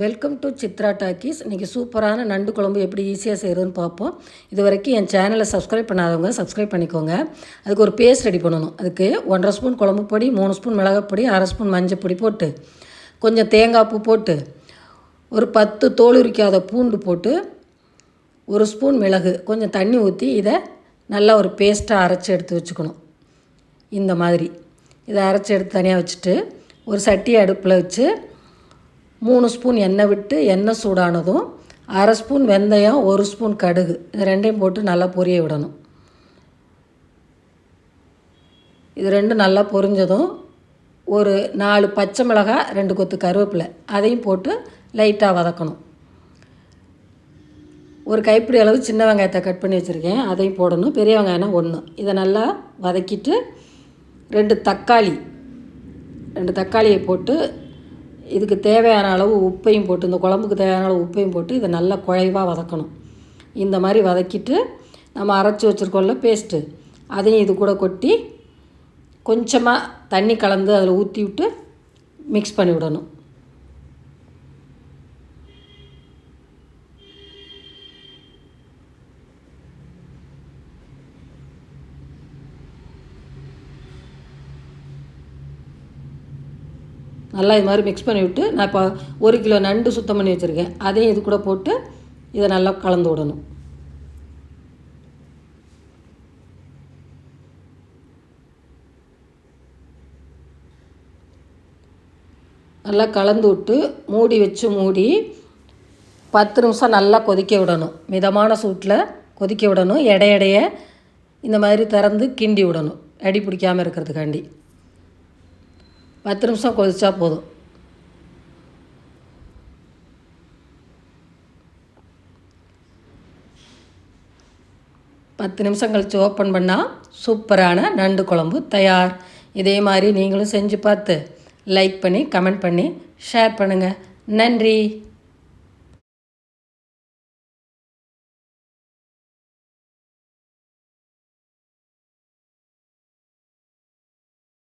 Welcome to Chitra talkies இன்றைக்கி சூப்பரான நண்டு குழம்பு எப்படி ஈஸியாக செய்கிறதுன்னு பார்ப்போம். இது வரைக்கும் என் சேனலை சப்ஸ்கிரைப் பண்ணாதவங்க சப்ஸ்கிரைப் பண்ணிக்கோங்க. அதுக்கு ஒரு பேஸ்ட் ரெடி பண்ணணும். அதுக்கு ஒன்றரை ஸ்பூன் குழம்பு பொடி மூணு ஸ்பூன் மிளகாப்பொடி அரை ஸ்பூன் மஞ்சள் பொடி போட்டு கொஞ்சம் தேங்காய் பூ போட்டு ஒரு பத்து தோல் உரிக்காத பூண்டு போட்டு ஒரு ஸ்பூன் மிளகு கொஞ்சம் தண்ணி ஊற்றி இதை நல்லா ஒரு பேஸ்ட்டாக அரைச்சி எடுத்து வச்சுக்கணும். இந்த மாதிரி. இதை அரைச்சி எடுத்து தனியாக வச்சுட்டு ஒரு சட்டியை அடுப்பில் வச்சு மூணு ஸ்பூன் எண்ணெய் விட்டு எண்ணெய் சூடானதும் அரை ஸ்பூன் வெந்தயம் ஒரு ஸ்பூன் கடுகு. இது ரெண்டையும் போட்டு நல்லா பொரிய விடணும். இது ரெண்டும் நல்லா பொரிஞ்சதும் ஒரு நாலு பச்சை மிளகாய் ரெண்டு கொத்து கருவேப்பிலை. அதையும் போட்டு லைட்டாக வதக்கணும். ஒரு கைப்பிடி அளவு சின்ன வெங்காயத்தை கட் பண்ணி வச்சுருக்கேன். அதையும் போடணும். பெரிய வெங்காயம்னா ஒன்று இதை நல்லா வதக்கிட்டு ரெண்டு தக்காளி ரெண்டு தக்காளியை போட்டு இதுக்கு தேவையான அளவு உப்பையும் போட்டு இந்த குழம்புக்கு தேவையான அளவு உப்பையும் போட்டு இதை நல்லா குழைவாக வதக்கணும். இந்த மாதிரி வதக்கிட்டு நம்ம அரைச்சி வச்சுருக்கோம்ல பேஸ்ட்டு அதையும் இது கூட கொட்டி கொஞ்சமாக தண்ணி கலந்து அதில் ஊற்றி விட்டு மிக்ஸ் பண்ணி விடணும். நல்லா இது மாதிரி மிக்ஸ் பண்ணி விட்டு நான் இப்போ ஒரு கிலோ நண்டு சுத்தம் பண்ணி வச்சுருக்கேன். அதையும் இது கூட போட்டு இதை நல்லா கலந்து விடணும். நல்லா கலந்து விட்டு மூடி வச்சு மூடி பத்து நிமிஷம் நல்லா கொதிக்க விடணும். மிதமான சூட்டில் கொதிக்க விடணும். எடையடைய இந்த மாதிரி திறந்து கிண்டி விடணும். அடி பிடிக்காமல் இருக்கிறதுக்காண்டி. பத்து நிமிஷம் கொதிச்சா போதும். பத்து நிமிஷம் கழித்து ஓப்பன் பண்ணால் சூப்பரான நண்டு குழம்பு தயார். இதே மாதிரி நீங்களும் செஞ்சு பார்த்து லைக் பண்ணி கமெண்ட் பண்ணி ஷேர் பண்ணுங்கள் நன்றி.